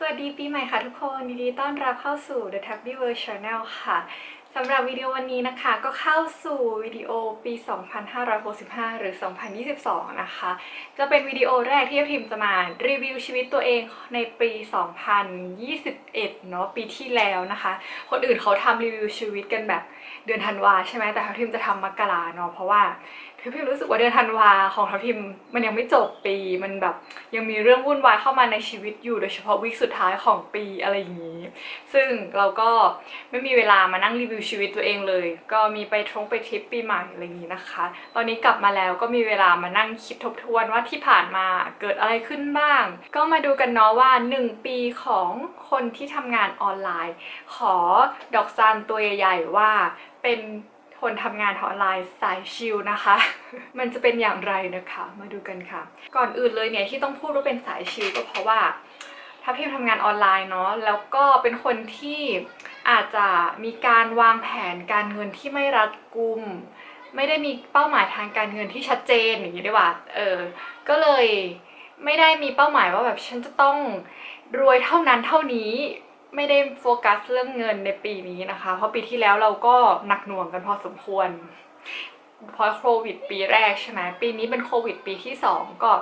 สวัสดีปีใหม่ค่ะทุกคนยินดีต้อนรับเข้าสู่ The Tabby World Channel ค่ะสำหรับวิดีโอวันนี้นะคะ ก็เข้าสู่วิดีโอปี 2565 หรือ 2022 นะคะ จะเป็นวิดีโอแรกที่พิมจะมารีวิวชีวิตตัวเองในปี 2021 เนาะปีที่แล้วนะคะ คนอื่นเขาทำรีวิวชีวิตกันแบบเดือนธันวาใช่ไหมแต่ทัพทิมจะทำมกราเนาะเพราะว่าทัพทิมรู้สึกว่าเดือนธันวาของทัพทิมมันยังไม่จบปีมันแบบยังมีเรื่องวุ่นวายเข้ามาในชีวิตอยู่โดยเฉพาะวีคสุดท้ายของปีอะไรอย่างนี้ ซึ่งเราก็ไม่มีเวลามานั่งรีวิวชีวิตตัวเองเลย ก็มีไปทงไปทริปปีใหม่อะไรอย่างนี้นะคะ ตอนนี้กลับมาแล้วก็มีเวลามานั่งคิดทบทวนว่าที่ผ่านมาเกิดอะไรขึ้นบ้าง ก็มาดูกันเนาะว่า 1 ปีของคนที่ทำงานออนไลน์ ขอดอกจันตัวใหญ่ๆว่าเป็น คนทำงานออนไลน์สายชิลนะคะ มันจะเป็นอย่างไรนะคะ มาดูกันค่ะ ก่อนอื่นเลยเนี่ยที่ต้องพูดว่าเป็นสายชิลก็เพราะว่าถ้าพี่ทำงานออนไลน์เนาะแล้วก็เป็นคนที่อาจจะมีการวางแผนการเงินที่ไม่รัดกุม ไม่ได้มีเป้าหมายทางการเงินที่ชัดเจนอย่างนี้ดีกว่าเออก็เลยไม่ได้มีเป้าหมายว่าแบบฉันจะต้องรวยเท่านั้นเท่านี้ ไม่ได้โฟกัสเรื่องเงินในปีนี้นะคะ เพราะปีที่แล้วเราก็หนักหน่วงกันพอสมควรเพราะโควิดปีแรกใช่ไหมปีนี้เป็นโควิดปีที่สองก็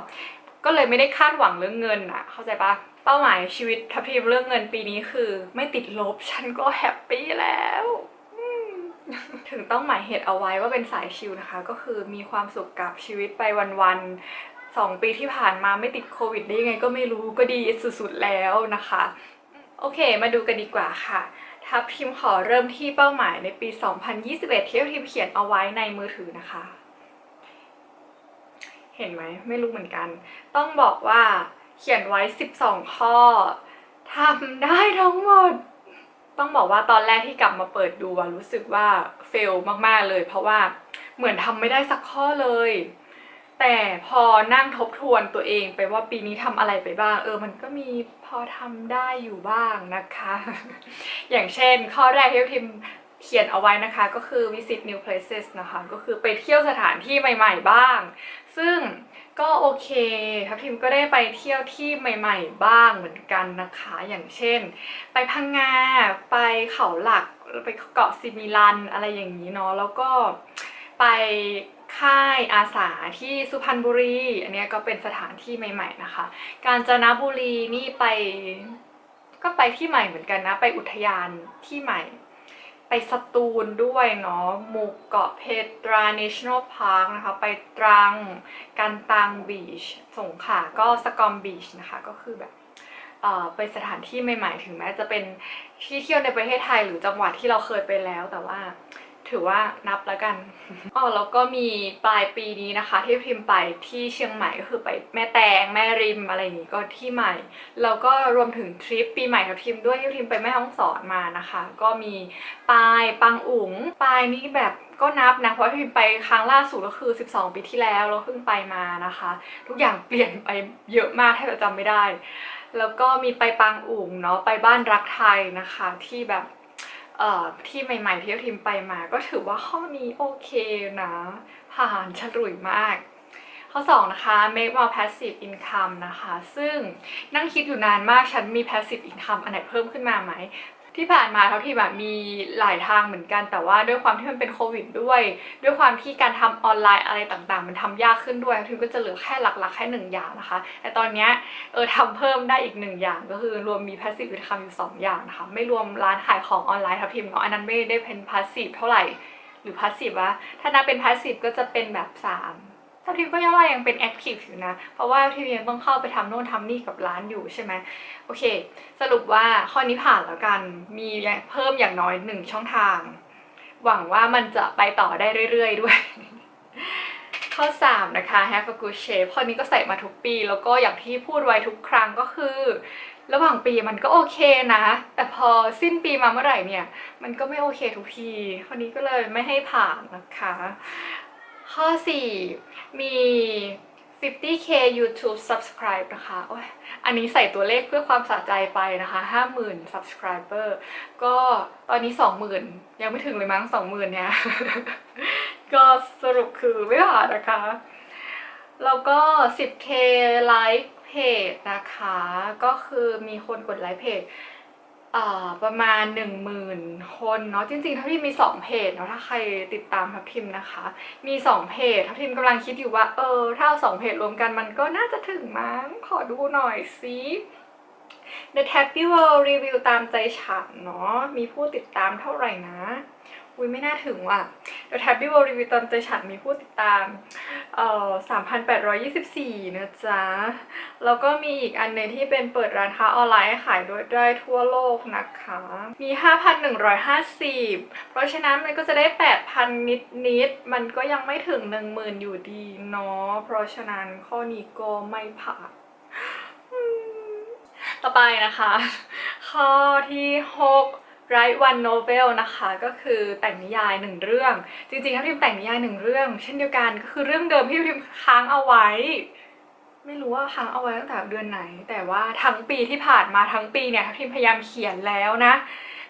ก็เลยไม่ได้คาดหวังเรื่องเงินอะเข้าใจปะเป้าหมายชีวิตทัพทีมเรื่องเงินปีนี้คือ ไม่ติดลบฉันก็แฮปปี้แล้วถึงต้องหมายเหตุเอาไว้ว่าเป็นสายชิลนะคะ ก็คือมีความสุขกับชีวิตไปวันๆสองปีที่ผ่านมาไม่ติดโควิดได้ยังไงก็ไม่รู้ก็ดีสุดๆแล้วนะคะ โอเค มาดูกันดีกว่าค่ะ ทัพทีมขอเริ่มที่เป้าหมายในปี 2021 ที่ทีมเขียนเอาไว้ในมือถือนะคะ เห็นไหมไม่รู้เหมือนกัน ต้องบอกว่าเขียนไว้ 12 ข้อทำได้ทั้งหมด ต้องบอกว่าตอนแรกที่กลับมาเปิดดูอะรู้สึกว่าเฟลมากๆเลย เพราะว่าเหมือนทำไม่ได้สักข้อเลย แต่พอนั่งทบทวนตัวเองไปว่าปีนี้ทำอะไรไปบ้าง เออมันก็มี พอทำได้อยู่บ้างนะคะ อย่างเช่น ข้อแรกที่พิมเขียนเอาไว้นะคะก็คือ visit new places นะคะก็คือไปเที่ยวสถานที่ใหม่ ๆ บ้าง ซึ่งก็โอเคทัพทิมก็ได้ไปเที่ยวที่ใหม่ ๆ บ้างเหมือนกันนะคะ อย่างเช่น ไปพังงาไปเขาหลักไปเกาะซิมิลันอะไรอย่างนี้เนาะแล้วก็ไป ค่ายอาสาที่สุพรรณบุรี อันนี้ก็เป็นสถานที่ใหม่ ๆนะคะ กาญจนบุรีนี่ไปก็ไปที่ใหม่เหมือนกันนะ ไปอุทยานที่ใหม่ ไปสตูลด้วยเนาะหมู่เกาะเพตรา National Park นะคะ ไปตรังกันตังบีช สงขลาก็สกอมบีชนะคะ ก็คือแบบเอ่อไปสถานที่ใหม่ๆ ถึงแม้จะเป็นที่เที่ยวในประเทศไทยหรือจังหวัดที่เราเคยไปแล้วแต่ว่า ถือว่านับแล้วกันอ๋อแล้วก็มีปลายปีนี้นะคะ ที่พิมพ์ไปที่เชียงใหม่ก็คือไปแม่แตงแม่ริมอะไรอย่างงี้ก็ที่ใหม่ แล้วก็รวมถึงทริปปีใหม่ทับทิมด้วยที่ทิมไปแม่ฮ่องสอนมานะคะ ก็มีปลายปังอุ๋งปลายนี่แบบก็นับนะเพราะทิมไปครั้งล่าสุดก็คือ 12 ปีที่แล้วเราเพิ่งไปมานะคะ ทุกอย่างเปลี่ยนไปเยอะมากแทบจะจำไม่ได้ แล้วก็มีไปปังอุ๋งเนาะไปบ้านรักไทยนะคะ ที่แบบ ที่ใหม่ๆที่ทิมไปมา ก็ถือว่าข้อนี้โอเคนะ ผ่านฉลุยมาก ข้อ 2 นะคะ make more passive income นะคะ ซึ่งนั่งคิดอยู่นานมากฉันมี passive income อันไหนเพิ่มขึ้นมาไหม ที่ผ่านมาเท่าที่แบบมีหลายทางเหมือนกัน แต่ว่าด้วยความที่มันเป็นโควิดด้วย ด้วยความที่การทำออนไลน์อะไรต่างๆ มันทำยากขึ้นด้วยทิมก็จะเหลือแค่หลักๆ แค่หนึ่งอย่างนะคะ แต่ตอนเนี้ยเออทำเพิ่มได้อีกหนึ่งอย่างก็คือรวมมี passive income อยู่สองอย่างนะคะ ไม่รวมร้านขายของออนไลน์ทับทิมเนาะอันนั้นไม่ได้เป็น passive เท่าไหร่หรือ passive วะถ้านับเป็น passive ก็จะเป็นแบบสาม ทับทิมก็ยังว่ายังเป็น active อยู่นะ เพราะว่าทับทิมยังต้องเข้าไปทำโน่นทำนี่กับร้านอยู่ใช่ไหมโอเค สรุปว่าข้อนี้ผ่านแล้วกันมีเพิ่มอย่างน้อยหนึ่งช่องทาง หวังว่ามันจะไปต่อได้เรื่อยๆด้วย ข้อ 3 นะคะ have a good shape ข้อนี้ก็ใส่มาทุกปี แล้วก็อย่างที่พูดไว้ทุกครั้งก็คือ ระหว่างปีมันก็โอเคนะ แต่พอสิ้นปีมาเมื่อไหร่เนี่ย มันก็ไม่โอเคทุกที ข้อนี้ก็เลยไม่ให้ผ่านนะคะ ข้อ 4 มี 50k YouTube subscribe นะคะโอ้ยอันนี้ใส่ตัวเลขเพื่อความสะใจไปนะคะ 50,000 subscriber ก็ตอนนี้ 20,000 ยังไม่ถึงเลยมั้ง 20,000 เนี่ย ก็สรุปคือไม่ผ่านนะคะ แล้วก็ 10k like จนะคะ ก็คือมีคนกดไลค์เพจ ประมาณ 10,000 คนเนาะจริงๆทัพทิมมี 2 เพจเนาะถ้าใครติดตามทัพทิมนะคะ มี 2 เพจทัพทิมกำลังคิดอยู่ว่าเออถ้าเอาสองเพจรวมกันมันก็น่าจะถึงมั้งขอดูหน่อยสิ The Happy World รีวิวตามใจฉันเนาะมีผู้ติดตามเท่าไหร่นะ อุ้ยไม่น่าถึงว่ะ The Happy World รีวิวตามใจฉันมีผู้ติดตาม เอ่อ3,824 นะจ๊ะ แล้วก็มีอีกอันหนึงที่เป็นเปิดร้านค้าออนไลน์ขายด้วยได้ทั่วโลกนะคะ มี 5,150 เพราะฉะนั้นมันก็จะได้ 8,000 นิดนิด มันก็ยังไม่ถึง 10,000 อยู่ดีเนาะ เพราะฉะนั้นข้อนี้ก็ไม่ผ่านต่อไปนะคะ ข้อที่ 6 Write one novel นะคะก็คือแต่งนิยายหนึ่งเรื่อง จริงๆถ้าพิมแต่งนิยายหนึ่งเรื่อง เช่นเดียวกันก็คือเรื่องเดิมที่พิมพ์ค้างเอาไว้ ไม่รู้ว่าค้างเอาไว้ตั้งแต่เดือนไหน แต่ว่าทั้งปีที่ผ่านมาทั้งปีเนี่ยทัพทิมพยายามเขียนแล้วนะ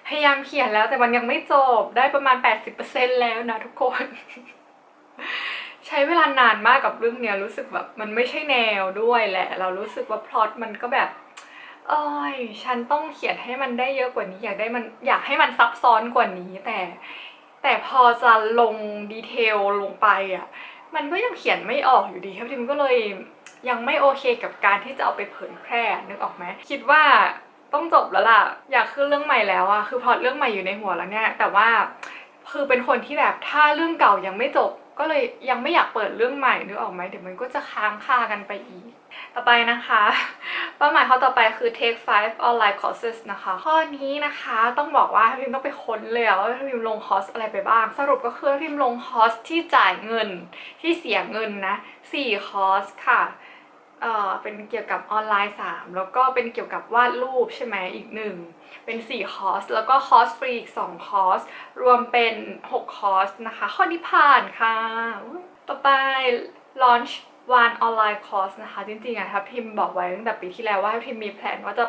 พยายามเขียนแล้วแต่มันยังไม่จบได้ประมาณ 80%แล้วนะทุกคน ใช้เวลานานมากกับเรื่องเนี้ยรู้สึกแบบมันไม่ใช่แนวด้วยแหละ เรารู้สึกว่าพล็อตมันก็แบบ เอ้ยฉันต้องเขียนให้มันได้เยอะกว่านี้ อยากได้มันอยากให้มันซับซ้อนกว่านี้ แต่แต่พอจะลงดีเทลลงไปอะมันก็ยังเขียนไม่ออกอยู่ดีครับทิมก็เลยยังไม่โอเคกับการที่จะเอาไปเผยแพร่นึกออกไหมคิดว่าต้องจบแล้วล่ะ อยากขึ้นเรื่องใหม่แล้วอะคือพอเรื่องใหม่อยู่ในหัวแล้วเนี่ย แต่ว่าคือเป็นคนที่แบบถ้าเรื่องเก่ายังไม่จบ ก็เลยยังไม่อยากเปิดเรื่องใหม่นึกออกไหมเดี๋ยวมันก็จะค้างคากันไปอีก ต่อไปนะคะ เป้าหมายข้อต่อไปคือ take five online courses นะคะ ข้อนี้นะคะต้องบอกว่าพิมต้องไปค้นเลยว่าพิมลงคอร์สอะไรไปบ้าง สรุปก็คือพิมลงคอร์สที่จ่ายเงินที่เสียเงินนะ4คอร์สค่ะเอ่อเป็นเกี่ยวกับออนไลน์ 3 แล้วก็เป็นเกี่ยวกับวาดรูปใช่ไหมอีกหนึ่งเป็น4คอร์สแล้วก็คอร์สฟรีอีก2คอร์สรวมเป็น6คอร์สนะคะ ข้อนี้ผ่านค่ะ ต่อไป launch one online course นะคะ จริงๆอะทัพทิมบอกไว้ตั้งแต่ปีที่แล้วว่าทัพทิมมีแผนว่าจะ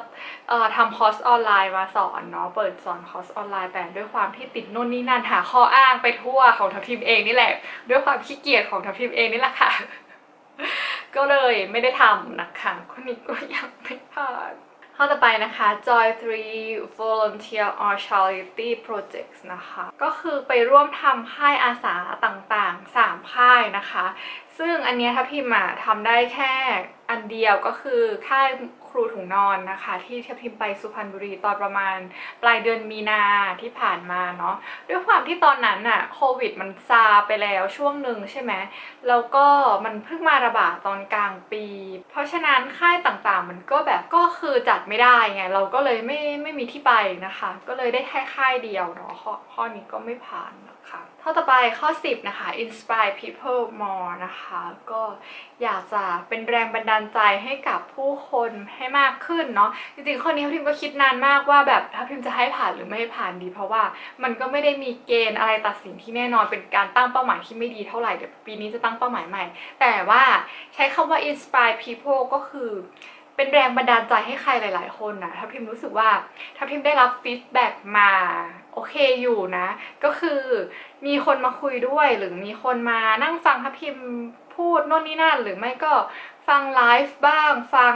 ทำคอร์สออนไลน์มาสอนเนาะเปิดสอนคอร์สออนไลน์แต่ด้วยความที่ติดนู่นนี่นั่นหาข้ออ้างไปทั่วของทัพทิมเองนี่แหละ ด้วยความขี้เกียจของทัพทิมเองนี่แหละค่ะ ก็เลยไม่ได้ทำนะคะคนนี้ก็ยังไม่ผ่านข้อต่อไปนะคะ Joy 3 Volunteer or Charity Projects นะคะ ก็คือไปร่วมทำค่ายอาสาต่างๆ 3 ค่ายนะคะ ซึ่งอันนี้ทัพทิมอะทำได้แค่อันเดียวก็คือค่ายครูถุงนอนนะคะ ที่ทัพทิมไปสุพรรณบุรีตอนประมาณปลายเดือนมีนาที่ผ่านมาเนาะด้วยความที่ตอนนั้นอะโควิดมันซาไปแล้วช่วงหนึ่งใช่ไหมแล้วก็มันเพิ่งมาระบาดตอนกลางปี เพราะฉะนั้นค่ายต่างๆ มันก็แบบก็คือจัดไม่ได้ไงเราก็เลยไม่ไม่มีที่ไปนะคะ ก็เลยได้แค่ค่ายเดียวเนาะข้อข้อนี้ก็ไม่ผ่านนะ คะข้อต่อไปข้อ 10 นะคะ inspire people more นะคะ ก็อยากจะเป็นแรงบันดาลใจให้กับผู้คนให้มากขึ้นเนาะจริงๆ ข้อนี้ทัพทิมก็คิดนานมากว่าแบบทัพทิมจะให้ผ่านหรือไม่ให้ผ่านดี เพราะว่ามันก็ไม่ได้มีเกณฑ์อะไรตัดสินที่แน่นอนเป็นการตั้งเป้าหมายที่ไม่ดีเท่าไหร่เดี๋ยวปีนี้จะตั้งเป้าหมายใหม่ แต่ว่าใช้คำว่า inspire people ก็คือเป็นแรงบันดาลใจให้ใครหลาย ๆ คนนะทัพทิมรู้สึกว่าทัพทิมได้รับฟีดแบ็กมา โอเคอยู่นะ ก็คือมีคนมาคุยด้วยหรือมีคนมานั่งฟังทัพทิมพูดโน่นนี่นั่นหรือไม่ก็ฟังไลฟ์บ้าง ฟัง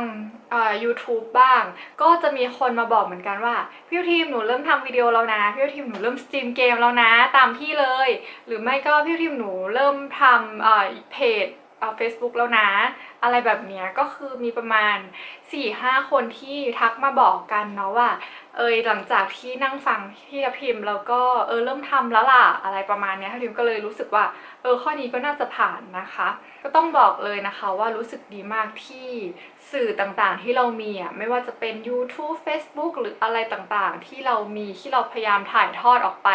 เอ่อ YouTube บ้าง ก็จะมีคนมาบอกเหมือนกันว่าพี่ทีมหนูเริ่มทำวิดีโอแล้วนะพี่ทีมหนูเริ่มสตรีมเกมแล้วนะตามพี่เลย หรือไม่ก็พี่ทีมหนูเริ่มทำเอ่อเพจ เฟซบุ๊กแล้วนะ อะไรแบบเนี้ยก็คือมีประมาณ 4-5 คนที่ทักมาบอกกันเนาะว่า เอยหลังจากที่นั่งฟังพี่ทัพพิมพ์แล้วก็เออเริ่มทำแล้วล่ะอะไรประมาณเนี้ยทัพพิมก็เลยรู้สึกว่าเออข้อนี้ก็น่าจะผ่านนะคะ ก็ต้องบอกเลยนะคะว่ารู้สึกดีมากที่สื่อต่างๆที่เรามีอะไม่ว่าจะเป็น YouTube Facebook หรืออะไรต่างๆ ที่เรามีที่เราพยายามถ่ายทอดออกไป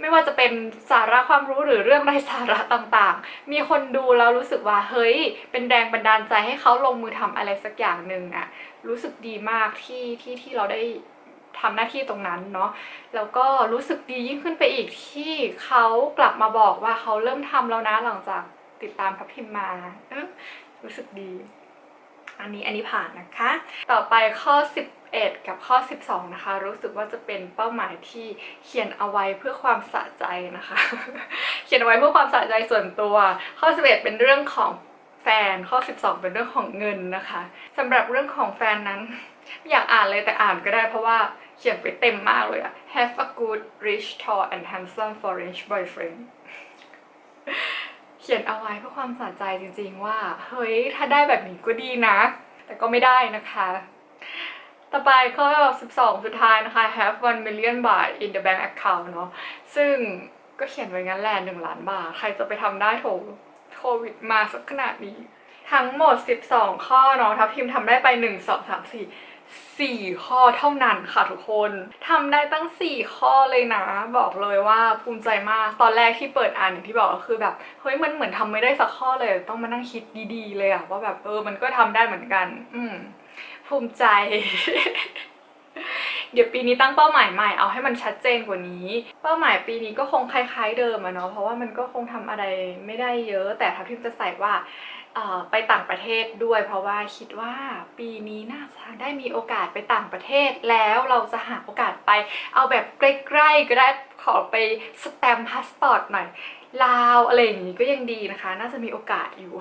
ไม่ว่าจะเป็นสาระความรู้หรือเรื่องไร้สาระต่างๆ มีคนดูแล้วรู้สึกว่าเฮ้ย เป็นแรงบันดาลใจให้เขาลงมือทำอะไรสักอย่างหนึ่งอะรู้สึกดีมากที่ที่ที่เราได้ทำหน้าที่ตรงนั้นเนาะแล้วก็รู้สึกดียิ่งขึ้นไปอีกที่เขากลับมาบอกว่าเขาเริ่มทำแล้วนะหลังจากติดตามพับพิมมาเออรู้สึกดี อันนี้อันนี้ผ่านนะคะ ต่อไปข้อ 11 กับข้อ 12 นะคะ รู้สึกว่าจะเป็นเป้าหมายที่เขียนเอาไว้เพื่อความสะใจนะคะ เขียนเอาไว้เพื่อความสะใจส่วนตัว ข้อ 11 เป็นเรื่องของแฟน ข้อ 12 เป็นเรื่องของเงินนะคะสำหรับเรื่องของแฟนนั้น อยากอ่านเลยแต่อ่านก็ได้เพราะว่าเขียนไปเต็มมากเลยอะ Have a good rich tall and handsome foreign boyfriend ขียนเอาไว้เพื่อความสะใจจริงๆว่า เฮ้ย ถ้าได้แบบนี้ก็ดีนะ แต่ก็ไม่ได้นะคะ ต่อไปข้อ 12 สุดท้ายนะคะ have 1 million baht in the bank account เนาะซึ่งก็เขียนไว้งั้นแหละ1ล้านบาท ใครจะไปทำได้โถโควิดมาสักขนาดนี้ ทั้งหมด 12 ข้อเนาะทัพทีมทำได้ไป 1 2 3 4 4 ข้อเท่านั้นค่ะทุกคนทำได้ตั้ง 4 ข้อเลยนะ บอกเลยว่าภูมิใจมาก ตอนแรกที่เปิดอ่านอย่างที่บอกก็คือแบบเฮ้ยมันเหมือนทำไม่ได้สักข้อเลย ต้องมานั่งคิดดีๆ เลยอะว่าแบบเออมันก็ทำได้เหมือนกัน อืมภูมิใจ เดี๋ยวปีนี้ตั้งเป้าหมายใหม่เอาให้มันชัดเจนกว่านี้ เป้าหมายปีนี้ก็คงคล้าย ๆ เดิมอะเนาะเพราะว่ามันก็คงทำอะไรไม่ได้เยอะ แต่ทัพทิมจะใส่ว่า ไปต่างประเทศด้วย เพราะว่าคิดว่าปีนี้น่าจะได้มีโอกาสไปต่างประเทศแล้วเราจะหาโอกาสไป เอาแบบใกล้ๆก็ได้ขอไปสแตมป์พาสปอร์ตหน่อยลาวอะไรอย่างนี้ก็ยังดีนะคะ น่าจะมีโอกาสอยู่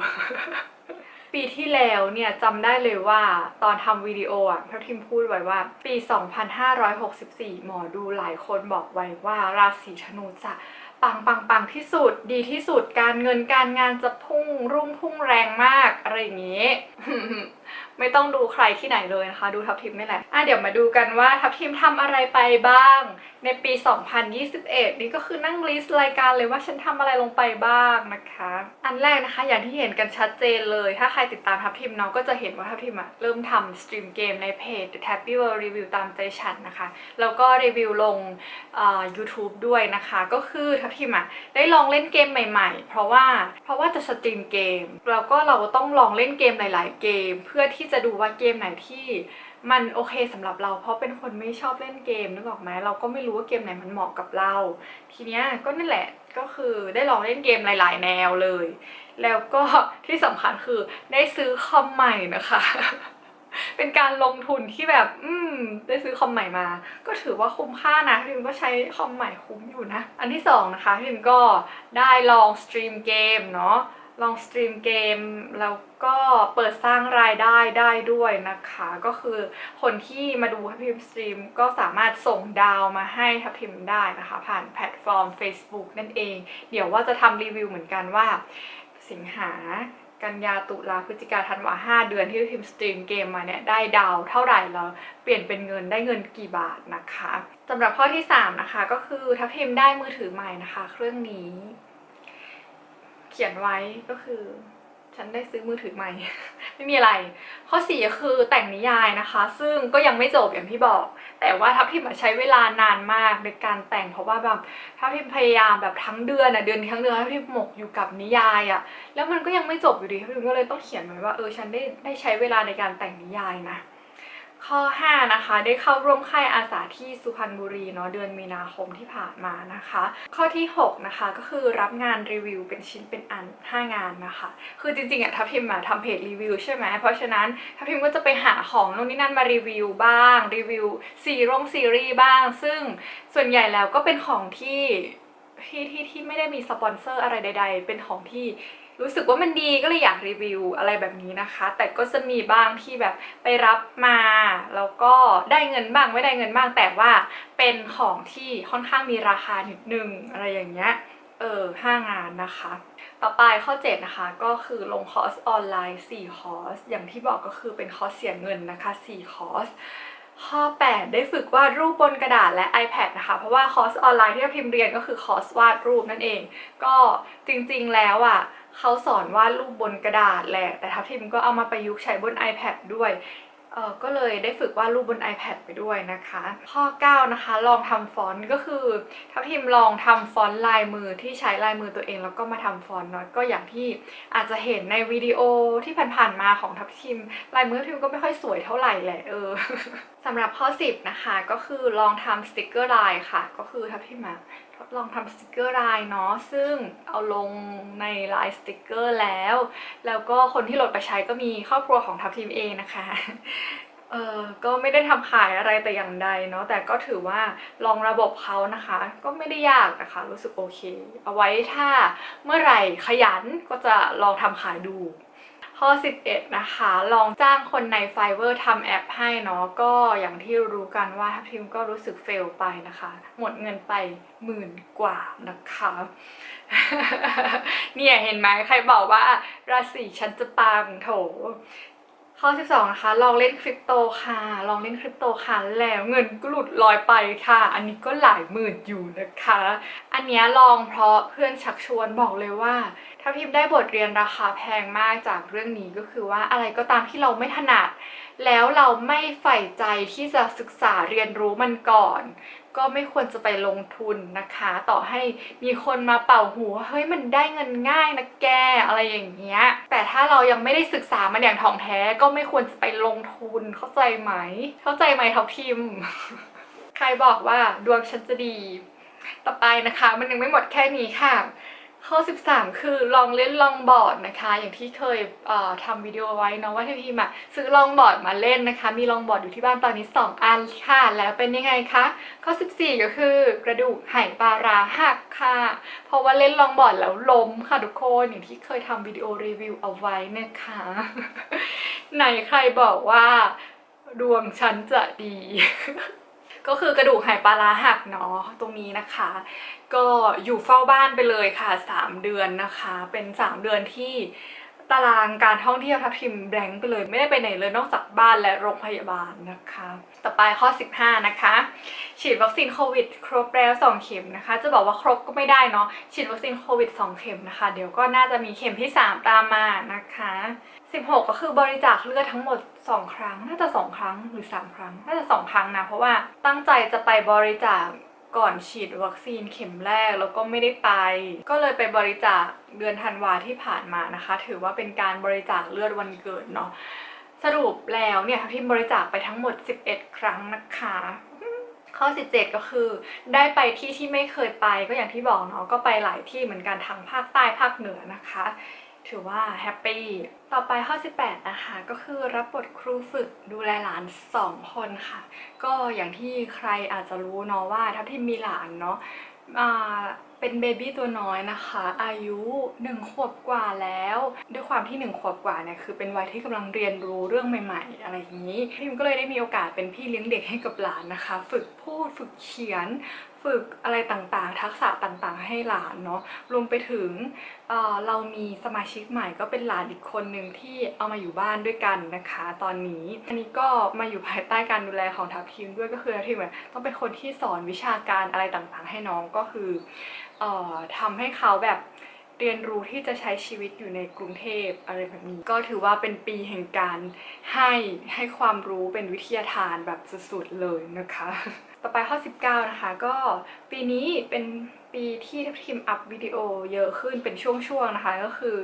ปีที่แล้วเนี่ยจำได้เลยว่าตอนทำวิดีโออะพระทิมพูดไว้ว่า ปี 2564 หมอดูหลายคนบอกไว้ว่าราศีธนูจะ ปังปังปังที่สุด ดีที่สุดการเงินการงานจะพุ่งรุ่งพุ่งแรงมากอะไรอย่างนี้ ไม่ต้องดูใครที่ไหนเลยนะคะ ดูทัพทิมนี่แหละอะเดี๋ยวมาดูกันว่าทัพทิมทำอะไรไปบ้าง ในปี 2021 นี่ก็คือนั่งลิสต์รายการเลยว่าฉันทำอะไรลงไปบ้างนะคะ อันแรกนะคะ อย่างที่เห็นกันชัดเจนเลย ถ้าใครติดตามทัพทิมเนาะก็จะเห็นว่าทัพทิมอะเริ่มทำสตรีมเกมในเพจ The Tappy World Review ตามใจฉันนะคะ แล้วก็รีวิวลงอ่อ YouTube ด้วยนะคะ ก็คือทัพทิมอะได้ลองเล่นเกมใหม่ ๆ เพราะว่าเพราะว่าจะสตรีมเกมแล้วก็เราต้องลองเล่นเกมหลาย ๆ เกม เพื่อที่จะดูว่าเกมไหนที่มันโอเคสำหรับเรา เพราะเป็นคนไม่ชอบเล่นเกมนึกออกไหมเราก็ไม่รู้ว่าเกมไหนมันเหมาะกับเรา ทีเนี้ยก็นั่นแหละก็คือได้ลองเล่นเกมหลาย ๆ แนวเลย แล้วก็ที่สำคัญคือได้ซื้อคอมใหม่นะคะเป็นการลงทุนที่แบบ อืม ได้ซื้อคอมใหม่มา ก็ถือว่าคุ้มค่านะพิมก็ใช้คอมใหม่คุ้มอยู่นะ อันที่สองนะคะพิมก็ได้ลองสตรีมเกมเนาะ ลองสตรีมเกมแล้วก็เปิดสร้างรายได้ได้ด้วยนะคะ ก็คือคนที่มาดูทัพทิมสตรีมก็สามารถส่งดาวมาให้ทัพทิมได้นะคะ ผ่านแพลตฟอร์ม Facebook นั่นเอง เดี๋ยวว่าจะทำรีวิวเหมือนกันว่า สิงหากันยาตุลาพฤศจิกาธันวาห้าเดือนที่ทัพทิมสตรีมเกมมาเนี่ยได้ดาวเท่าไหร่แล้วเปลี่ยนเป็นเงินได้เงินกี่บาทนะคะสำหรับข้อที่ 3 นะคะ ก็คือทัพทิมได้มือถือใหม่นะคะ เครื่องนี้ เขียนไว้ก็คือ ฉันได้ซื้อมือถือใหม่ ไม่มีอะไร ข้อสี่คือแต่งนิยายนะคะ ซึ่งก็ยังไม่จบอย่างที่บอก แต่ว่าทัพทิมใช้เวลานานมากในการแต่งเพราะว่าแบบทัพทิมพยายามแบบทั้งเดือนอะเดือนทั้งเดือนทัพทิมหมกอยู่กับนิยายอะแล้วมันก็ยังไม่จบอยู่ดีทัพทิมก็เลยต้องเขียนไว้ว่าเออฉันได้ได้ใช้เวลาในการแต่งนิยายนะ ข้อ 5 นะคะได้เข้าร่วมค่ายอาสาที่สุพรรณบุรีเนาะเดือนมีนาคมที่ผ่านมานะคะ ข้อที่ 6 นะคะก็คือรับงานรีวิวเป็นชิ้นเป็นอัน 5 งานนะคะ คือจริงๆอะทัพทิมอะทำเพจรีวิวใช่ไหมเพราะฉะนั้นทัพทิมก็จะไปหาของนู่นนี่นั่นมารีวิวบ้าง รีวิวซีรงซีรีส์บ้าง ซึ่งส่วนใหญ่แล้วก็เป็นของที่ที่ที่ที่ไม่ได้มีสปอนเซอร์อะไรใด ๆ เป็นของที่ รู้สึกว่ามันดีก็เลยอยากรีวิวอะไรแบบนี้นะคะ แต่ก็จะมีบ้างที่แบบไปรับมาแล้วก็ได้เงินบ้างไม่ได้เงินบ้าง แต่ว่าเป็นของที่ค่อนข้างมีราคานิดนึงอะไรอย่างเงี้ยเออห้างานนะคะ ต่อไปข้อ 7 นะคะ ก็คือลงคอร์สออนไลน์ 4 คอร์ส อย่างที่บอกก็คือเป็นคอร์สเสียเงินนะคะ 4 คอร์สข้อ 8 ได้ฝึกวาดรูปบนกระดาษและ iPad นะคะ เพราะว่าคอร์สออนไลน์ที่พิมพ์เรียนก็คือคอร์สวาดรูปนั่นเอง ก็จริงๆแล้วอะ เขาสอนวาดรูปบนกระดาษแหละ แต่ทัพทิมก็เอามาประยุกต์ใช้บน iPad ด้วยเออก็เลยได้ฝึกวาดรูปบน iPad ไปด้วยนะคะ ข้อ 9 นะคะ ลองทำฟอนต์ก็คือทัพทิมลองทำฟอนต์ลายมือที่ใช้ลายมือตัวเอง แล้วก็มาทำฟอนต์เนาะก็อย่างที่อาจจะเห็นในวิดีโอที่ผ่านๆมาของทัพทิม ลายมือทัพทิมก็ไม่ค่อยสวยเท่าไหร่แหละเออสำหรับข้อ 10 นะคะ ก็คือลองทำสติกเกอร์ลายค่ะ ก็คือทัพทิมอะ ทดลองทำสติกเกอร์ลายเนาะซึ่งเอาลงในลายสติกเกอร์แล้ว แล้วก็คนที่โหลดไปใช้ก็มีครอบครัวของทัพทีมเองนะคะเออก็ไม่ได้ทำขายอะไรแต่อย่างใดเนาะแต่ก็ถือว่าลองระบบเขานะคะ ก็ไม่ได้ยากนะคะ รู้สึกโอเค เอาไว้ถ้าเมื่อไหร่ขยันก็จะลองทำขายดู ข้อ 11 นะคะ ลองจ้างคนใน Fiverr ทำแอปให้เนาะก็อย่างที่รู้กันว่าทัพทิมก็รู้สึกเฟลไปนะคะ หมดเงินไปหมื่นกว่านะคะ เนี่ยเห็นไหมใครบอกว่าราศีฉันจะปังโถข้อ 12 นะคะ ลองเล่นคริปโตค่ะ ลองเล่นคริปโตค่ะ แล้วเงินก็หลุดลอยไปค่ะ อันนี้ก็หลายหมื่นอยู่นะคะ อันนี้ลองเพราะเพื่อนชักชวนบอกเลยว่า ถ้าพิมพ์ได้บทเรียนราคาแพงมากจากเรื่องนี้ก็คือว่าอะไรก็ตามที่เราไม่ถนัด แล้วเราไม่ใฝ่ใจที่จะศึกษาเรียนรู้มันก่อน ก็ไม่ควรจะไปลงทุนนะคะ ต่อให้มีคนมาเป่าหูเฮ้ยมันได้เงินง่ายนะแกอะไรอย่างเงี้ย แต่ถ้าเรายังไม่ได้ศึกษามันอย่างถ่องแท้ก็ไม่ควรจะไปลงทุนเข้าใจไหม เข้าใจไหมท็อปพิมพ์ ใครบอกว่าดวงฉันจะดี ต่อไปนะคะ มันยังไม่หมดแค่นี้ค่ะ ข้อ 13 คือลองเล่นลองบอร์ดนะคะ อย่างที่เคยเอ่อทำวิดีโอไว้เนาะว่าทีมอะซื้อลองบอร์ดมาเล่นนะคะ มีลองบอร์ดอยู่ที่บ้านตอนนี้ 2 อันค่ะ แล้วเป็นยังไงคะ ข้อ 14 ก็คือกระดูกไหปลาราหักค่ะ เพราะว่าเล่นลองบอร์ดแล้วล้มค่ะทุกคนอย่างที่เคยทำวิดีโอรีวิวเอาไว้นะคะไหนใครบอกว่าดวงฉันจะดี ก็คือกระดูกไหปลาร้าหักเนาะตรงนี้นะคะ ก็อยู่เฝ้าบ้านไปเลยค่ะ 3 เดือนนะคะ เป็น 3 เดือนที่ตารางการท่องเที่ยวทับทิมแบงค์ไปเลยไม่ได้ไปไหนเลยนอกจากบ้านและโรงพยาบาลนะคะ ต่อไปข้อ 15 นะคะ ฉีดวัคซีนโควิด ครบแล้ว 2 เข็มนะคะ จะบอกว่าครบก็ไม่ได้เนาะฉีดวัคซีนโควิด 2 เข็มนะคะ เดี๋ยวก็น่าจะมีเข็มที่ 3 ตามมานะคะ 16 ก็คือบริจาคเลือดทั้งหมด 2 ครั้ง น่าจะ 2 ครั้งหรือ 3 ครั้ง น่าจะ 2 ครั้งนะ เพราะว่าตั้งใจจะไปบริจาคก่อนฉีดวัคซีนเข็มแรกแล้วก็ไม่ได้ไป ก็เลยไปบริจาคเดือนธันวาที่ผ่านมานะคะ ถือว่าเป็นการบริจาคเลือดวันเกิดเนาะสรุปแล้วเนี่ยพิมบริจาคไปทั้งหมด 11 ครั้งนะคะข้อ 17 ก็คือได้ไปที่ที่ไม่เคยไปก็อย่างที่บอกเนาะก็ไปหลายที่เหมือนกันทั้งภาคใต้ภาคเหนือนะคะ ถือว่าแฮปปี้ ต่อไปข้อ 18 นะคะ ก็คือรับบทครูฝึกดูแลหลาน 2 คนค่ะ ก็อย่างที่ใครอาจจะรู้เนาะว่าถ้าที่มีหลานเนาะอ่าเป็นเบบี้ตัวน้อยนะคะ อายุ1ขวบกว่าแล้ว ด้วยความที่1ขวบกว่าเนี่ยคือเป็นวัยที่กำลังเรียนรู้เรื่องใหม่ ๆ อะไรอย่างนี้พิมก็เลยได้มีโอกาสเป็นพี่เลี้ยงเด็กให้กับหลานนะคะ ฝึกพูดฝึกเขียน ฝึกอะไรต่างๆ ทักษะต่างๆ ให้หลานเนาะรวมไปถึงเเรามีสมาชิกใหม่ก็เป็นหลานอีกคนหนึ่งที่เอามาอยู่บ้านด้วยกันนะคะ ตอนนี้อันนี้ก็มาอยู่ภายใต้การดูแลของทัพทีมด้วยก็คือทัพทีมอะต้องเป็นคนที่สอนวิชาการอะไรต่างๆ ให้น้องก็คือออทำให้เขาแบบเรียนรู้ที่จะใช้ชีวิตอยู่ในกรุงเทพอะไรแบบนี้ ก็ถือว่าเป็นปีแห่งการให้ให้ความรู้เป็นวิทยาทานแบบสุดๆเลยนะคะ ต่อไปข้อ 19 นะคะ ก็ปีนี้เป็น ปีที่ทัพทีมอัพวิดีโอเยอะขึ้นเป็นช่วงๆนะคะ ก็คือ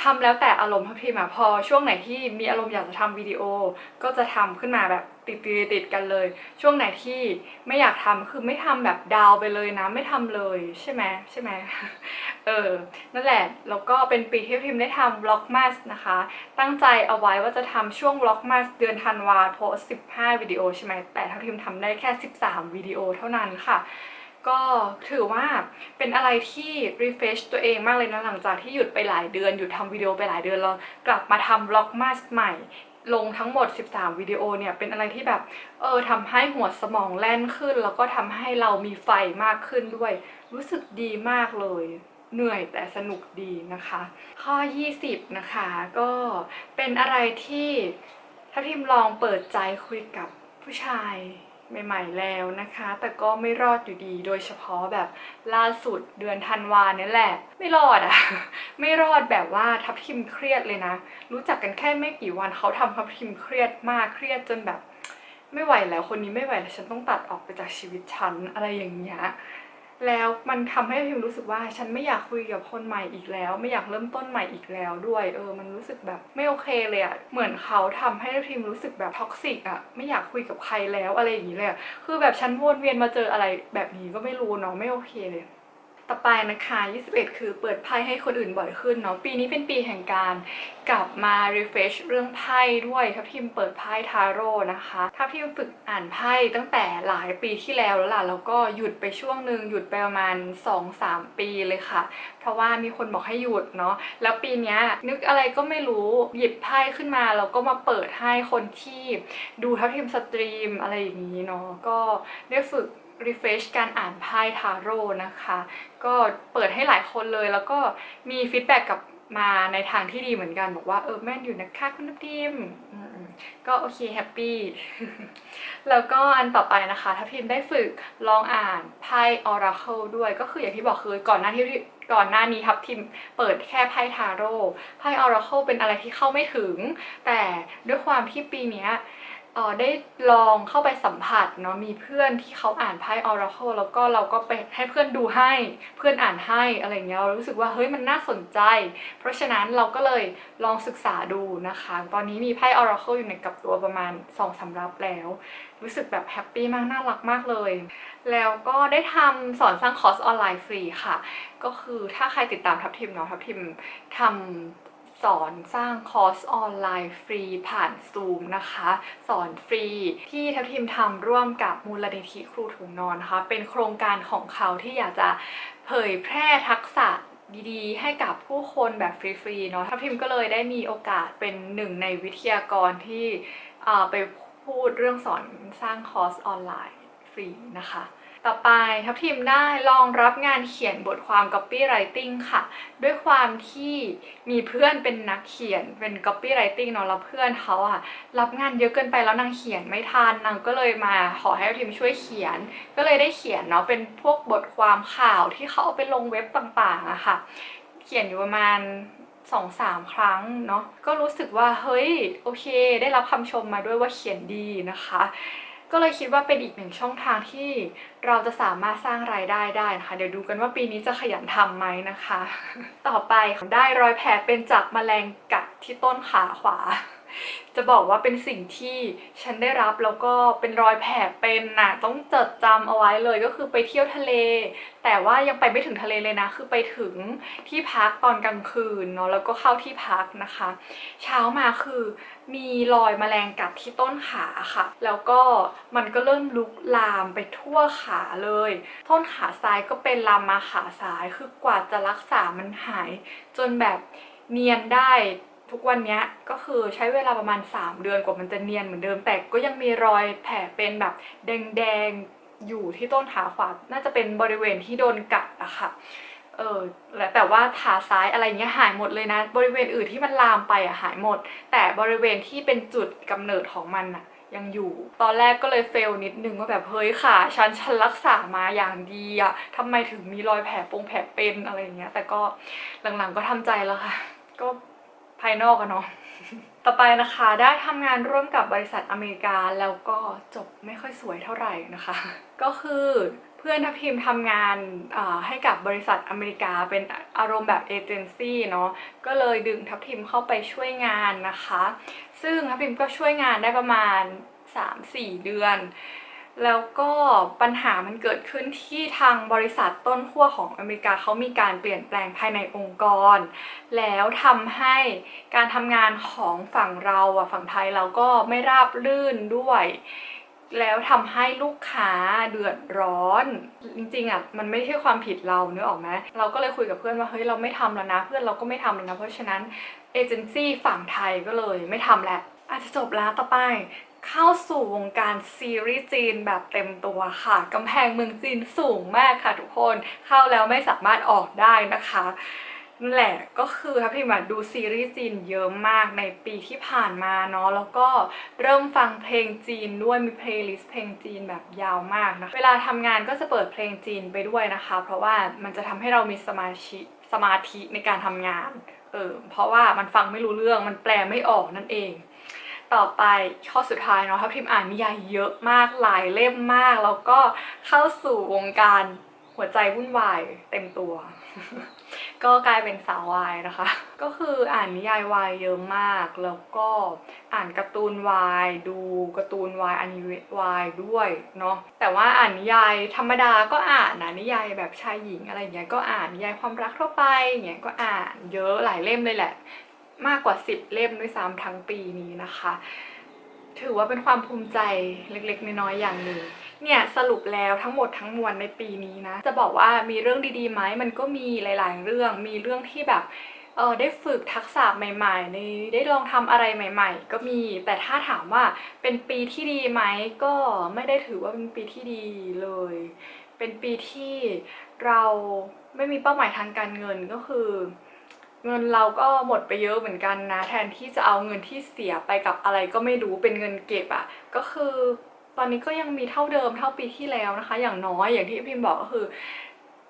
ทำแล้วแต่อารมณ์ทัพทีมอะพอช่วงไหนที่มีอารมณ์อยากจะทำวิดีโอ ก็จะทำขึ้นมาแบบติดๆติดกันเลย ช่วงไหนที่ไม่อยากทำคือไม่ทำแบบดาวไปเลยนะไม่ทำเลยใช่ไหมใช่ไหมเออนั่นแหละแล้วก็เป็นปีที่พิมได้ทำ Vlogmas นะคะ ตั้งใจเอาไว้ว่าจะทำช่วง Vlogmas เดือนธันวาโพส15วิดีโอใช่ไหมแต่ทัพทิมทำได้แค่ 13วิดีโอเท่านั้นค่ะ ก็ถือว่าเป็นอะไรที่ refresh ตัวเองมากเลยนะหลังจากที่หยุดไปหลายเดือน หยุดทำวิดีโอไปหลายเดือนแล้วกลับมาทำ Vlogmas ใหม่ลงทั้งหมด 13 วิดีโอเนี่ย เป็นอะไรที่แบบ เออทำให้หัวสมองแล่นขึ้น แล้วก็ทำให้เรามีไฟมากขึ้นด้วย รู้สึกดีมากเลย เหนื่อยแต่สนุกดีนะคะ ข้อ 20 นะคะ ก็เป็นอะไรที่ถ้าพิมลองเปิดใจคุยกับผู้ชาย ใหม่ๆแล้วนะคะ แต่ก็ไม่รอดอยู่ดี โดยเฉพาะแบบล่าสุดเดือนธันวาเนี่ยแหละ ไม่รอดอะไม่รอดแบบว่าทับทิมเครียดเลยนะ รู้จักกันแค่ไม่กี่วันเขาทำทับทิมเครียดมากเครียดจนแบบ ไม่ไหวแล้วคนนี้ไม่ไหวแล้วฉันต้องตัดออกไปจากชีวิตฉันอะไรอย่างเงี้ย แล้วมันทำให้พิมรู้สึกว่าฉันไม่อยากคุยกับคนใหม่อีกแล้ว ไม่อยากเริ่มต้นใหม่อีกแล้วด้วย เออ มันรู้สึกแบบไม่โอเคเลยอะเหมือนเขาทำให้พิมรู้สึกแบบท็อกซิกอะไม่อยากคุยกับใครแล้วอะไรอย่างนี้เลยคือแบบฉันวนเวียนมาเจออะไรแบบนี้ก็ไม่รู้เนาะไม่โอเคเลย ต่อไปนะคะ 21 คือเปิดไพ่ให้คนอื่นบ่อยขึ้นเนาะ ปีนี้เป็นปีแห่งการกลับมา refresh เรื่องไพ่ด้วยทับทิมเปิดไพ่ทาโร่นะคะทับทิมฝึกอ่านไพ่ตั้งแต่หลายปีที่แล้วแล้วล่ะ แล้วก็หยุดไปช่วงหนึ่งหยุดไปประมาณ 2-3 ปีเลยค่ะ เพราะว่ามีคนบอกให้หยุดเนาะ แล้วปีนี้นึกอะไรก็ไม่รู้หยิบไพ่ขึ้นมาแล้วก็มาเปิดให้คนที่ดูทับทิมสตรีมอะไรอย่างนี้เนาะ ก็ได้ฝึก refresh การอ่านไพ่ทาโร่นะคะ ก็เปิดให้หลายคนเลยแล้วก็มีฟีดแบ็กกลับมาในทางที่ดีเหมือนกัน บอกว่าเออแม่นอยู่นะคะคุณทัพทิมก็โอเคแฮปปี้ แล้วก็อันต่อไปนะคะทัพทิมได้ฝึกลองอ่านไพ่ Oracle ด้วยก็คืออย่างที่บอกคือก่อนหน้าที่ก่อนหน้านี้ทัพทิมเปิดแค่ไพ่ทาโร่ไพ่ Oracle เป็นอะไรที่เข้าไม่ถึง แต่ด้วยความที่ปีนี้ ออได้ลองเข้าไปสัมผัสเนาะมีเพื่อนที่เขาอ่านไพ่ Oracle แล้วก็เราก็ไปให้เพื่อนดูให้เพื่อนอ่านให้อะไรเงี้ยเรารู้สึกว่าเฮ้ยมันน่าสนใจ เพราะฉะนั้นเราก็เลยลองศึกษาดูนะคะ ตอนนี้มีไพ่ Oracle อยู่ในกับตัวประมาณ2องสำรับแล้ว รู้สึกแบบแฮปปี้มากน่ารักมากเลย แล้วก็ได้ทำสอนสร้างคอร์สออนไลน์ฟรีค่ะ ก็คือถ้าใครติดตามทับทิมเนาะทับทิมทำ สอนสร้างคอร์สออนไลน์ฟรีผ่าน Zoom นะคะ สอนฟรีที่ทัพทีมทำร่วมกับมูลนิธิครูถุงนอนนะคะ เป็นโครงการของเขาที่อยากจะเผยแพร่ทักษะดีๆ ให้กับผู้คนแบบฟรีๆเนาะทัพทิมก็เลยได้มีโอกาสเป็นหนึ่งในวิทยากรที่ไปพูดเรื่องสอนสร้างคอร์สออนไลน์ฟรีนะคะ ต่อไปทัพทีมได้ลองรับงานเขียนบทความ copywriting ค่ะ ด้วยความที่มีเพื่อนเป็นนักเขียนเป็น copywriting เนาะแล้วเพื่อนเขาอะรับงานเยอะเกินไปแล้วนางเขียนไม่ทันนางก็เลยมาขอให้ทัพทีมช่วยเขียน ก็เลยได้เขียนเนาะเป็นพวกบทความข่าวที่เขาเอาไปลงเว็บต่างๆอะค่ะ เขียนอยู่ประมาณสองสามครั้งเนาะก็รู้สึกว่าเฮ้ยโอเค ได้รับคำชมมาด้วยว่าเขียนดีนะคะ ก็เลยคิดว่าเป็นอีกหนึ่งช่องทางที่เราจะสามารถสร้างรายได้ได้นะคะ เดี๋ยวดูกันว่าปีนี้จะขยันทำไหมนะคะ ต่อไปได้รอยแผลเป็นจากแมลงกัดที่ต้นขาขวา จะบอกว่าเป็นสิ่งที่ฉันได้รับแล้วก็เป็นรอยแผลเป็นน่ะต้องจดจำเอาไว้เลยก็คือไปเที่ยวทะเล แต่ว่ายังไปไม่ถึงทะเลเลยนะ คือไปถึงที่พักตอนกลางคืนเนาะแล้วก็เข้าที่พักนะคะ เช้ามาคือมีรอยแมลงกัดที่ต้นขาค่ะ แล้วก็มันก็เริ่มลุกลามไปทั่วขาเลย ต้นขาซ้ายก็เป็นลามมาขาซ้ายคือกว่าจะรักษามันหาย จนแบบเนียนได้ ทุกวันนี้ก็คือใช้เวลาประมาณ 3 เดือนกว่ามันจะเนียนเหมือนเดิม แต่ก็ยังมีรอยแผลเป็นแบบแดงๆอยู่ที่ต้นขาขวา น่าจะเป็นบริเวณที่โดนกัดอะค่ะเออและแต่ว่าขาซ้ายอะไรเงี้ยหายหมดเลยนะ บริเวณอื่นที่มันลามไปอะหายหมด แต่บริเวณที่เป็นจุดกำเนิดของมันอะยังอยู่ ตอนแรกก็เลยเฟลนิดนึงว่าแบบเฮ้ยขาฉันฉันรักษามาอย่างดีอะทำไมถึงมีรอยแผลปงแผลเป็นอะไรเงี้ย แต่ก็หลังๆก็ทำใจแล้วค่ะ ก็ ภายนอกอะเนาะต่อไปนะคะได้ทำงานร่วมกับบริษัทอเมริกาแล้วก็จบไม่ค่อยสวยเท่าไหร่นะคะ ก็คือเพื่อนทัพทีมทำงานให้กับบริษัทอเมริกาเป็นอารมณ์แบบเอเจนซี่เนาะก็เลยดึงทัพทีมเข้าไปช่วยงานนะคะ ซึ่งทัพทีมก็ช่วยงานได้ประมาณ 3-4 เดือน แล้วก็ปัญหามันเกิดขึ้นที่ทางบริษัทต้นขั้วของอเมริกาเขามีการเปลี่ยนแปลงภายในองค์กร แล้วทำให้การทำงานของฝั่งเราอะฝั่งไทยเราก็ไม่ราบรื่นด้วย แล้วทำให้ลูกค้าเดือดร้อน จริงๆอะมันไม่ใช่ความผิดเราเนื้อออกไหมเราก็เลยคุยกับเพื่อนว่าเฮ้ยเราไม่ทำแล้วนะ เพื่อนเราก็ไม่ทำแล้วนะเพราะฉะนั้นเอเจนซี่ฝั่งไทยก็เลยไม่ทำแล้วอาจจะจบแล้วต่อไป เข้าสู่วงการซีรีส์จีนแบบเต็มตัวค่ะกำแพงเมืองจีนสูงมากค่ะทุกคนเข้าแล้วไม่สามารถออกได้นะคะนั่นแหละก็คือทัพทิมอะดูซีรีส์จีนเยอะมากในปีที่ผ่านมาเนาะแล้วก็เริ่มฟังเพลงจีนด้วยมีเพลย์ลิสต์เพลงจีนแบบยาวมากนะเวลาทำงานก็จะเปิดเพลงจีนไปด้วยนะคะ เพราะว่ามันจะทำให้เรามีสมาธิสมาธิในการทำงานเออเพราะว่ามันฟังไม่รู้เรื่องมันแปลไม่ออกนั่นเอง ต่อไปข้อสุดท้ายเนาะทัพทิมอ่านนิยายเยอะมากหลายเล่มมาก แล้วก็เข้าสู่วงการหัวใจวุ่นวายเต็มตัว ก็กลายเป็นสาววายนะคะ ก็คืออ่านนิยายวายเยอะมาก แล้วก็อ่านการ์ตูนวาย ดูการ์ตูนวายอนิเมะวายด้วยเนาะแต่ว่าอ่านนิยายธรรมดาก็อ่านนะนิยายแบบชายหญิงอะไรอย่างเงี้ยก็อ่านนิยายความรักทั่วไปอย่างเงี้ยก็อ่านเยอะหลายเล่มเลยแหละ มากกว่า 10 เล่มด้วยซ้ำทั้งปีนี้นะคะ ถือว่าเป็นความภูมิใจเล็กๆ น้อยๆอย่างหนึ่งเนี่ยสรุปแล้วทั้งหมดทั้งมวลในปีนี้นะ จะบอกว่ามีเรื่องดีๆไหมมันก็มีหลาย ๆ เรื่องมีเรื่องที่แบบเออได้ฝึกทักษะใหม่ๆในได้ลองทำอะไรใหม่ ๆ ก็มีแต่ถ้าถามว่าเป็นปีที่ดีไหมก็ไม่ได้ถือว่าเป็นปีที่ดีเลย เป็นปีที่เราไม่มีเป้าหมายทางการเงินก็คือ เงินเราก็หมดไปเยอะเหมือนกันนะ แทนที่จะเอาเงินที่เสียไปกับอะไรก็ไม่รู้เป็นเงินเก็บอะ่ะก็คือตอนนี้ก็ยังมีเท่าเดิมเท่าปีที่แล้วนะคะ อย่างน้อยอย่างที่พิมพ์บอกก็คือ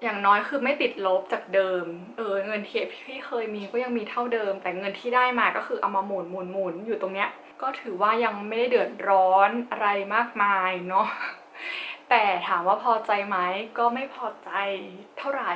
อย่างน้อยคือไม่ติดลบจากเดิมเออเงินที่พี่เคยมีก็ยังมีเท่าเดิม แต่เงินที่ได้มาก็คือเอามาหมุนหมุนหมุนอยู่ตรงเนี้ย ก็ถือว่ายังไม่ได้เดือดร้อนอะไรมากมายเนาะแต่ถามว่าพอใจไหมก็ไม่พอใจเท่าไหร่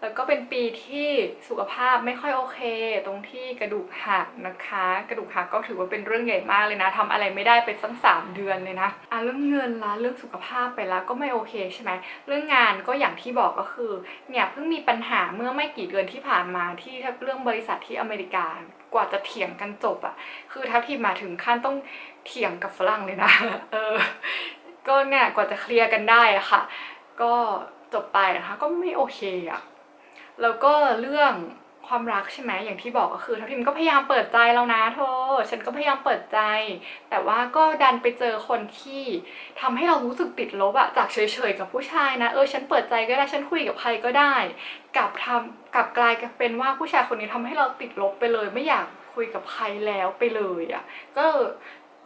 แล้วก็เป็นปีที่สุขภาพไม่ค่อยโอเค ตรงที่กระดูกหักนะคะ กระดูกหักก็ถือว่าเป็นเรื่องใหญ่มากเลยนะทำอะไรไม่ได้เป็นสักสามเดือนเลยนะอะเรื่องเงินละเรื่องสุขภาพไปแล้วก็ไม่โอเคใช่ไหมเรื่องงานก็อย่างที่บอกก็คือเนี่ยเพิ่งมีปัญหาเมื่อไม่กี่เดือนที่ผ่านมาที่เรื่องบริษัทที่อเมริกากว่าจะเถียงกันจบอะคือทัพทีมมาถึงขั้นต้องเถียงกับฝรั่งเลยนะเออก็เนี่ยกว่าจะเคลียร์กันได้อะค่ะ ก็จบไปนะคะก็ไม่โอเคอะ แล้วก็เรื่องความรักใช่ไหมอย่างที่บอกก็คือทัพทิมก็พยายามเปิดใจแล้วนะเธอฉันก็พยายามเปิดใจ แต่ว่าก็ดันไปเจอคนที่ทำให้เรารู้สึกติดลบอะจากเฉยๆกับผู้ชายนะเออฉันเปิดใจก็ได้ฉันคุยกับใครก็ได้กลับทำกลับกลายเป็นว่าผู้ชายคนนี้ทำให้เราติดลบไปเลย ไม่อยากคุยกับใครแล้วไปเลยอะก็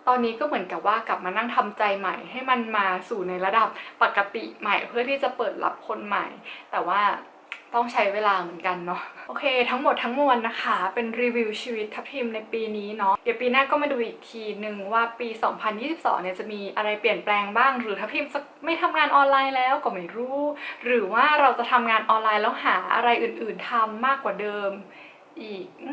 ตอนนี้ก็เหมือนกับว่ากลับมานั่งทำใจใหม่ ให้มันมาสู่ในระดับปกติใหม่ เพื่อที่จะเปิดรับคนใหม่ แต่ว่า ต้องใช้เวลาเหมือนกันเนาะโอเค ทั้งหมดทั้งมวลนะคะ เป็นรีวิวชีวิตทัพทิมในปีนี้เนาะเดี๋ยวปีหน้าก็มาดูอีกทีหนึ่งว่าปี 2022 เนี่ยจะมีอะไรเปลี่ยนแปลงบ้าง หรือทัพทิมจะไม่ทำงานออนไลน์แล้วก็ไม่รู้ หรือว่าเราจะทำงานออนไลน์แล้วหาอะไรอื่น ๆทำมากกว่าเดิมอีกอ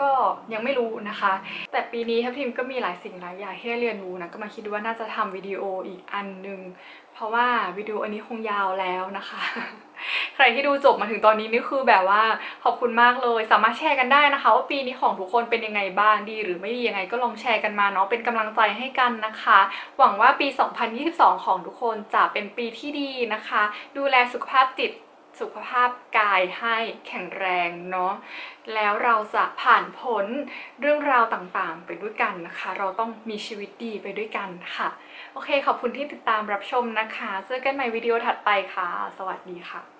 ก็ยังไม่รู้นะคะ แต่ปีนี้ทัพทิมก็มีหลายสิ่งหลายอย่างที่ได้เรียนรู้นะก็มาคิดว่าน่าจะทำวิดีโออีกอันหนึ่งเพราะว่าวิดีโออันนี้คงยาวแล้วนะคะ ใครที่ดูจบมาถึงตอนนี้นี่คือแบบว่าขอบคุณมากเลย สามารถแชร์กันได้นะคะ ว่าปีนี้ของทุกคนเป็นยังไงบ้างดีหรือไม่ดียังไงก็ลองแชร์กันมาเนาะเป็นกำลังใจให้กันนะคะ หวังว่าปี 2022 ของทุกคนจะเป็นปีที่ดีนะคะ ดูแลสุขภาพจิตสุขภาพกายให้แข็งแรงเนาะแล้วเราจะผ่านพ้นเรื่องราวต่างๆ ไปด้วยกันนะคะ เราต้องมีชีวิตดีไปด้วยกันค่ะ โอเคขอบคุณที่ติดตามรับชมนะคะ เจอกันใหม่วิดีโอถัดไปค่ะ สวัสดีค่ะ